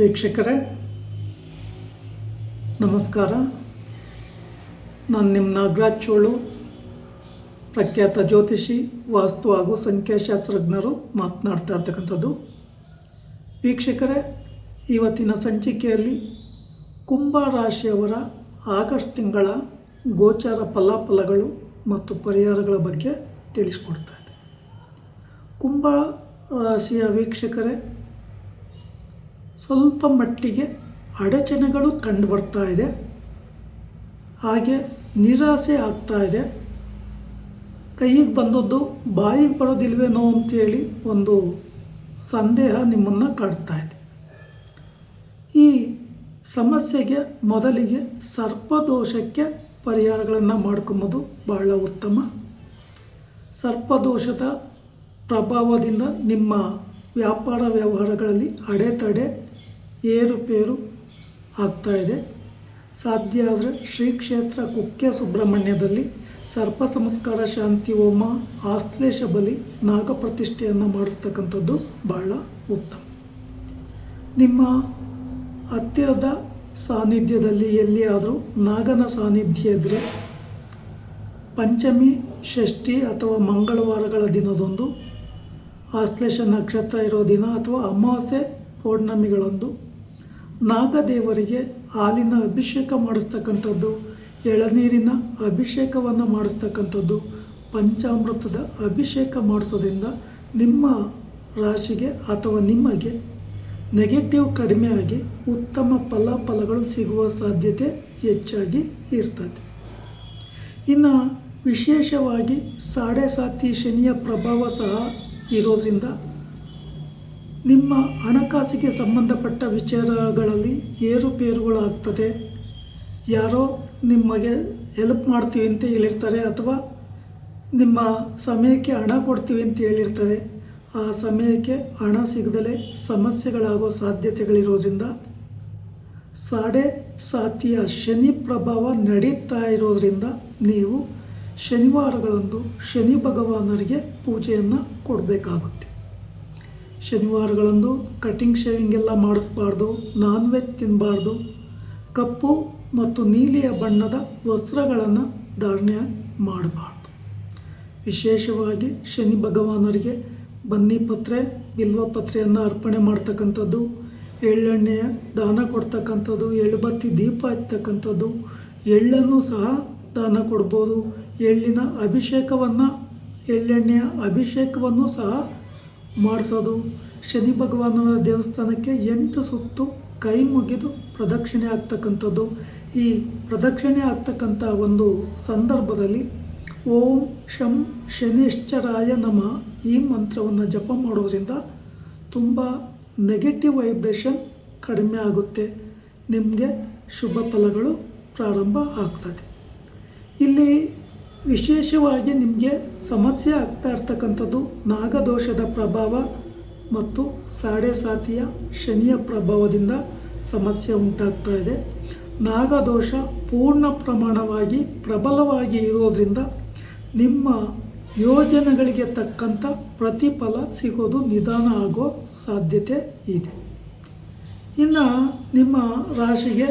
ವೀಕ್ಷಕರೇ, ನಮಸ್ಕಾರ. ನಾನು ನಿಮ್ಮ ನಾಗರಾಜ್ ಚೋಳು, ಪ್ರಖ್ಯಾತ ಜ್ಯೋತಿಷಿ, ವಾಸ್ತು ಹಾಗೂ ಸಂಖ್ಯಾಶಾಸ್ತ್ರಜ್ಞರು ಮಾತನಾಡ್ತಾ ಇರ್ತಕ್ಕಂಥದ್ದು. ವೀಕ್ಷಕರೇ, ಇವತ್ತಿನ ಸಂಚಿಕೆಯಲ್ಲಿ ಕುಂಭ ರಾಶಿಯವರ ಆಗಸ್ಟ್ ತಿಂಗಳ ಗೋಚಾರ ಫಲಾಫಲಗಳು ಮತ್ತು ಪರಿಹಾರಗಳ ಬಗ್ಗೆ ತಿಳಿಸ್ಕೊಡ್ತಾ ಇದೆ ಕುಂಭ ರಾಶಿಯ ವೀಕ್ಷಕರೇ ಸ್ವಲ್ಪ ಮಟ್ಟಿಗೆ ಅಡಚಣೆಗಳು ಕಂಡು ಬರ್ತಾ ಇದೆ. ಹಾಗೆ ನಿರಾಸೆ ಆಗ್ತಾ ಇದೆ. ಕೈಗೆ ಬಂದದ್ದು ಬಾಯಿಗೆ ಬರೋದಿಲ್ವೇನೋ ಅಂತೇಳಿ ಒಂದು ಸಂದೇಹ ನಿಮ್ಮನ್ನು ಕಾಡ್ತಾ ಇದೆ. ಈ ಸಮಸ್ಯೆಗೆ ಮೊದಲಿಗೆ ಸರ್ಪದೋಷಕ್ಕೆ ಪರಿಹಾರಗಳನ್ನು ಮಾಡ್ಕೊಂಬೋದು ಬಹಳ ಉತ್ತಮ. ಸರ್ಪದೋಷದ ಪ್ರಭಾವದಿಂದ ನಿಮ್ಮ ವ್ಯಾಪಾರ ವ್ಯವಹಾರಗಳಲ್ಲಿ ಅಡೆತಡೆ ಏರುಪೇರು ಆಗ್ತಾಯಿದೆ ಸಾಧ್ಯ ಆದರೆ ಶ್ರೀ ಕ್ಷೇತ್ರ ಕುಕ್ಕೆ ಸುಬ್ರಹ್ಮಣ್ಯದಲ್ಲಿ ಸರ್ಪ ಸಂಸ್ಕಾರ ಶಾಂತಿ ಹೋಮ ಆಶ್ಲೇಷ ಬಲಿ ನಾಗಪ್ರತಿಷ್ಠೆಯನ್ನು ಮಾಡಿಸ್ತಕ್ಕಂಥದ್ದು ಬಹಳ ಉತ್ತಮ. ನಿಮ್ಮ ಹತ್ತಿರದ ಸಾನ್ನಿಧ್ಯದಲ್ಲಿ ಎಲ್ಲಿಯಾದರೂ ನಾಗನ ಸಾನ್ನಿಧ್ಯ ಇದ್ದರೆ ಪಂಚಮಿ, ಷಷ್ಠಿ ಅಥವಾ ಮಂಗಳವಾರಗಳ ದಿನದಂದು ಆಶ್ಲೇಷ ನಕ್ಷತ್ರ ಇರೋ ದಿನ ಅಥವಾ ಅಮಾವಾಸ್ಯೆ ಪೌರ್ಣಮಿಗಳಂದು ನಾಗದೇವರಿಗೆ ಹಾಲಿನ ಅಭಿಷೇಕ ಮಾಡಿಸ್ತಕ್ಕಂಥದ್ದು, ಎಳನೀರಿನ ಅಭಿಷೇಕವನ್ನು ಮಾಡಿಸ್ತಕ್ಕಂಥದ್ದು, ಪಂಚಾಮೃತದ ಅಭಿಷೇಕ ಮಾಡಿಸೋದ್ರಿಂದ ನಿಮ್ಮ ರಾಶಿಗೆ ಅಥವಾ ನಿಮಗೆ ನೆಗೆಟಿವ್ ಕಡಿಮೆಯಾಗಿ ಉತ್ತಮ ಫಲಾಫಲಗಳು ಸಿಗುವ ಸಾಧ್ಯತೆ ಹೆಚ್ಚಾಗಿ ಇರ್ತದೆ. ಇನ್ನು ವಿಶೇಷವಾಗಿ ಸಾಡೆ ಸಾತಿ ಶನಿಯ ಪ್ರಭಾವ ಸಹ ಇರೋದ್ರಿಂದ ನಿಮ್ಮ ಹಣಕಾಸಿಗೆ ಸಂಬಂಧಪಟ್ಟ ವಿಚಾರಗಳಲ್ಲಿ ಏರುಪೇರುಗಳಾಗ್ತದೆ ಯಾರೋ ನಿಮಗೆ ಹೆಲ್ಪ್ ಮಾಡ್ತೀವಿ ಅಂತ ಹೇಳಿರ್ತಾರೆ ಅಥವಾ ನಿಮ್ಮ ಸಮಯಕ್ಕೆ ಹಣ ಕೊಡ್ತೀವಿ ಅಂತ ಹೇಳಿರ್ತಾರೆ. ಆ ಸಮಯಕ್ಕೆ ಹಣ ಸಿಗದಲೇ ಸಮಸ್ಯೆಗಳಾಗೋ ಸಾಧ್ಯತೆಗಳಿರೋದ್ರಿಂದ ಸಾಡೆ ಸಾತಿಯ ಶನಿ ಪ್ರಭಾವ ನಡೀತಾ ಇರೋದರಿಂದ ನೀವು ಶನಿವಾರಗಳಂದು ಶನಿ ಭಗವಾನರಿಗೆ ಪೂಜೆಯನ್ನು ಕೊಡಬೇಕಾಗುತ್ತೆ. ಶನಿವಾರಗಳಂದು ಕಟಿಂಗ್ ಶೇವಿಂಗ್ ಎಲ್ಲ ಮಾಡಿಸ್ಬಾರ್ದು ನಾನ್ ವೆಜ್ ತಿನ್ನಬಾರ್ದು ಕಪ್ಪು ಮತ್ತು ನೀಲಿಯ ಬಣ್ಣದ ವಸ್ತ್ರಗಳನ್ನು ಧಾರಣೆ ಮಾಡಬಾರ್ದು. ವಿಶೇಷವಾಗಿ ಶನಿ ಭಗವಾನರಿಗೆ ಬನ್ನಿಪತ್ರೆ ಬಿಲ್ವಪತ್ರೆಯನ್ನು ಅರ್ಪಣೆ ಮಾಡ್ತಕ್ಕಂಥದ್ದು ಎಳ್ಳೆಣ್ಣೆಯ ದಾನ ಕೊಡ್ತಕ್ಕಂಥದ್ದು ಎಳ್ಳುಬತ್ತಿ ದೀಪ ಹಚ್ತಕ್ಕಂಥದ್ದು ಎಳ್ಳನ್ನು ಸಹ ದಾನ ಕೊಡ್ಬೋದು. ಎಳ್ಳಿನ ಅಭಿಷೇಕವನ್ನು, ಎಳ್ಳೆಣ್ಣೆಯ ಅಭಿಷೇಕವನ್ನು ಸಹ ಮಾಡಿಸೋದು. ಶನಿ ಭಗವಾನನ ದೇವಸ್ಥಾನಕ್ಕೆ ಎಂಟು ಸುತ್ತು ಕೈ ಮುಗಿದು ಪ್ರದಕ್ಷಿಣೆ ಆಗ್ತಕ್ಕಂಥದ್ದು. ಈ ಪ್ರದಕ್ಷಿಣೆ ಆಗ್ತಕ್ಕಂಥ ಒಂದು ಸಂದರ್ಭದಲ್ಲಿ ಓಂ ಶಂ ಶನಿಶ್ಚರಾಯ ನಮ ಈ ಮಂತ್ರವನ್ನು ಜಪ ಮಾಡೋದ್ರಿಂದ ತುಂಬ ನೆಗೆಟಿವ್ ವೈಬ್ರೇಷನ್ ಕಡಿಮೆ ಆಗುತ್ತೆ. ನಿಮಗೆ ಶುಭ ಫಲಗಳು ಪ್ರಾರಂಭ ಆಗ್ತದೆ. ಇಲ್ಲಿ ವಿಶೇಷವಾಗಿ ನಿಮಗೆ ಸಮಸ್ಯೆ ಆಗ್ತಾ ಇರ್ತಕ್ಕಂಥದ್ದು ನಾಗದೋಷದ ಪ್ರಭಾವ ಮತ್ತು ಸಾಡೆ ಸಾತಿಯ ಶನಿಯ ಪ್ರಭಾವದಿಂದ ಸಮಸ್ಯೆ ಉಂಟಾಗ್ತಾ ಇದೆ. ನಾಗದೋಷ ಪೂರ್ಣ ಪ್ರಮಾಣವಾಗಿ ಪ್ರಬಲವಾಗಿ ಇರೋದ್ರಿಂದ ನಿಮ್ಮ ಯೋಜನೆಗಳಿಗೆ ತಕ್ಕಂಥ ಪ್ರತಿಫಲ ಸಿಗೋದು ನಿಧಾನ ಆಗೋ ಸಾಧ್ಯತೆ ಇದೆ. ಇನ್ನು ನಿಮ್ಮ ರಾಶಿಗೆ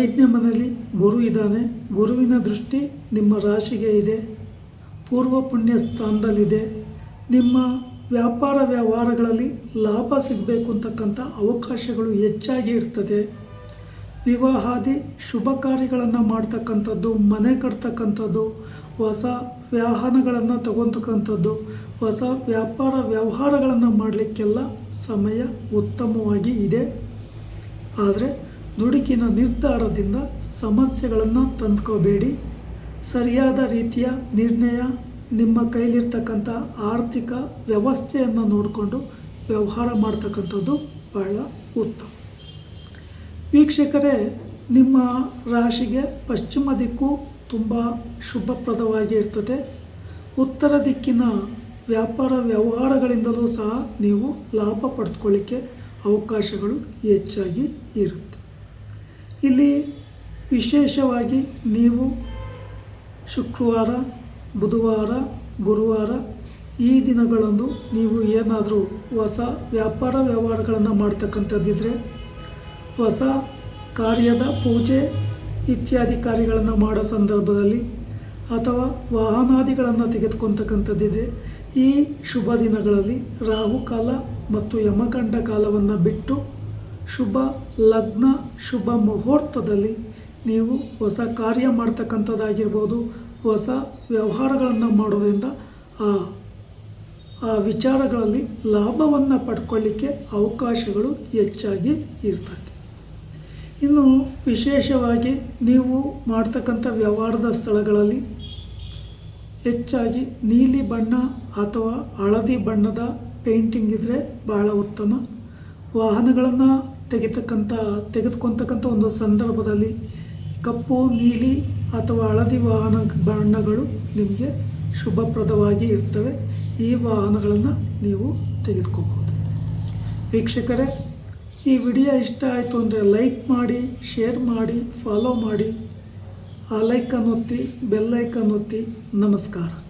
ಐದನೇ ಮನೆಯಲ್ಲಿ ಗುರು ಇದ್ದಾನೆ. ಗುರುವಿನ ದೃಷ್ಟಿ ನಿಮ್ಮ ರಾಶಿಗೆ ಇದೆ. ಪೂರ್ವ ಪುಣ್ಯ ಸ್ಥಾನದಲ್ಲಿದೆ. ನಿಮ್ಮ ವ್ಯಾಪಾರ ವ್ಯವಹಾರಗಳಲ್ಲಿ ಲಾಭ ಸಿಗಬೇಕು ಅಂತಕ್ಕಂಥ ಅವಕಾಶಗಳು ಹೆಚ್ಚಾಗಿ ಇರ್ತದೆ. ವಿವಾಹಾದಿ ಶುಭ ಕಾರ್ಯಗಳನ್ನು ಮಾಡ್ತಕ್ಕಂಥದ್ದು, ಮನೆ ಕಟ್ತಕ್ಕಂಥದ್ದು, ಹೊಸ ವಾಹನಗಳನ್ನು ತಗೊತಕ್ಕಂಥದ್ದು, ಹೊಸ ವ್ಯಾಪಾರ ವ್ಯವಹಾರಗಳನ್ನು ಮಾಡಲಿಕ್ಕೆಲ್ಲ ಸಮಯ ಉತ್ತಮವಾಗಿ ಇದೆ. ಆದರೆ ದುಡುಕಿನ ನಿರ್ಧಾರದಿಂದ ಸಮಸ್ಯೆಗಳನ್ನು ತಂದುಕೋಬೇಡಿ. ಸರಿಯಾದ ರೀತಿಯ ನಿರ್ಣಯ, ನಿಮ್ಮ ಕೈಲಿರ್ತಕ್ಕಂಥ ಆರ್ಥಿಕ ವ್ಯವಸ್ಥೆಯನ್ನು ನೋಡಿಕೊಂಡು ವ್ಯವಹಾರ ಮಾಡ್ತಕ್ಕಂಥದ್ದು ಬಹಳ ಉತ್ತಮ. ವೀಕ್ಷಕರೇ, ನಿಮ್ಮ ರಾಶಿಗೆ ಪಶ್ಚಿಮ ದಿಕ್ಕು ತುಂಬ ಶುಭಪ್ರದವಾಗಿ ಇರ್ತದೆ. ಉತ್ತರ ದಿಕ್ಕಿನ ವ್ಯಾಪಾರ ವ್ಯವಹಾರಗಳಿಂದಲೂ ಸಹ ನೀವು ಲಾಭ ಪಡೆದುಕೊಳ್ಳಿಕ್ಕೆ ಅವಕಾಶಗಳು ಹೆಚ್ಚಾಗಿ ಇರುತ್ತೆ ಇಲ್ಲಿ ವಿಶೇಷವಾಗಿ ನೀವು ಶುಕ್ರವಾರ, ಬುಧವಾರ, ಗುರುವಾರ ಈ ದಿನಗಳಂದು ನೀವು ಏನಾದರೂ ಹೊಸ ವ್ಯಾಪಾರ ವ್ಯವಹಾರಗಳನ್ನು ಮಾಡ್ತಕ್ಕಂಥದ್ದಿದ್ದರೆ ಹೊಸ ಕಾರ್ಯದ ಪೂಜೆ ಇತ್ಯಾದಿ ಕಾರ್ಯಗಳನ್ನು ಮಾಡೋ ಸಂದರ್ಭದಲ್ಲಿ ಅಥವಾ ವಾಹನಾದಿಗಳನ್ನು ತೆಗೆದುಕೊಂತಕ್ಕಂಥದ್ದಿದೆ ಈ ಶುಭ ದಿನಗಳಲ್ಲಿ ರಾಹುಕಾಲ ಮತ್ತು ಯಮಖಂಡ ಕಾಲವನ್ನು ಬಿಟ್ಟು ಶುಭ ಲಗ್ನ, ಶುಭ ಮುಹೂರ್ತದಲ್ಲಿ ನೀವು ಹೊಸ ಕಾರ್ಯ ಮಾಡ್ತಕ್ಕಂಥದ್ದಾಗಿರ್ಬೋದು, ಹೊಸ ವ್ಯವಹಾರಗಳನ್ನು ಮಾಡೋದರಿಂದ ಆ ಆ ವಿಚಾರಗಳಲ್ಲಿ ಲಾಭವನ್ನು ಪಡ್ಕೊಳ್ಳಿಕ್ಕೆ ಅವಕಾಶಗಳು ಹೆಚ್ಚಾಗಿ ಇರ್ತದೆ. ಇನ್ನು ವಿಶೇಷವಾಗಿ ನೀವು ಮಾಡ್ತಕ್ಕಂಥ ವ್ಯವಹಾರದ ಸ್ಥಳಗಳಲ್ಲಿ ಹೆಚ್ಚಾಗಿ ನೀಲಿ ಬಣ್ಣ ಅಥವಾ ಹಳದಿ ಬಣ್ಣದ ಪೇಂಟಿಂಗ್ ಇದ್ದರೆ ಭಾಳ ಉತ್ತಮ. ವಾಹನಗಳನ್ನು ತೆಗಿತಕ್ಕಂಥ, ತೆಗೆದುಕೊಂತಕ್ಕಂಥ ಒಂದು ಸಂದರ್ಭದಲ್ಲಿ ಕಪ್ಪು, ನೀಲಿ ಅಥವಾ ಹಳದಿ ವಾಹನ ಬಣ್ಣಗಳು ನಿಮಗೆ ಶುಭಪ್ರದವಾಗಿ ಇರ್ತವೆ. ಈ ವಾಹನಗಳನ್ನು ನೀವು ತೆಗೆದುಕೋಬಹುದು. ವೀಕ್ಷಕರೇ, ಈ ವಿಡಿಯೋ ಇಷ್ಟ ಆಯಿತು ಅಂದರೆ ಲೈಕ್ ಮಾಡಿ, ಶೇರ್ ಮಾಡಿ, ಫಾಲೋ ಮಾಡಿ. ಆ ಲೈಕನ್ನು ಒತ್ತಿ ಬೆಲ್ಲೈಕನ್ನು ಒತ್ತಿ. ನಮಸ್ಕಾರ.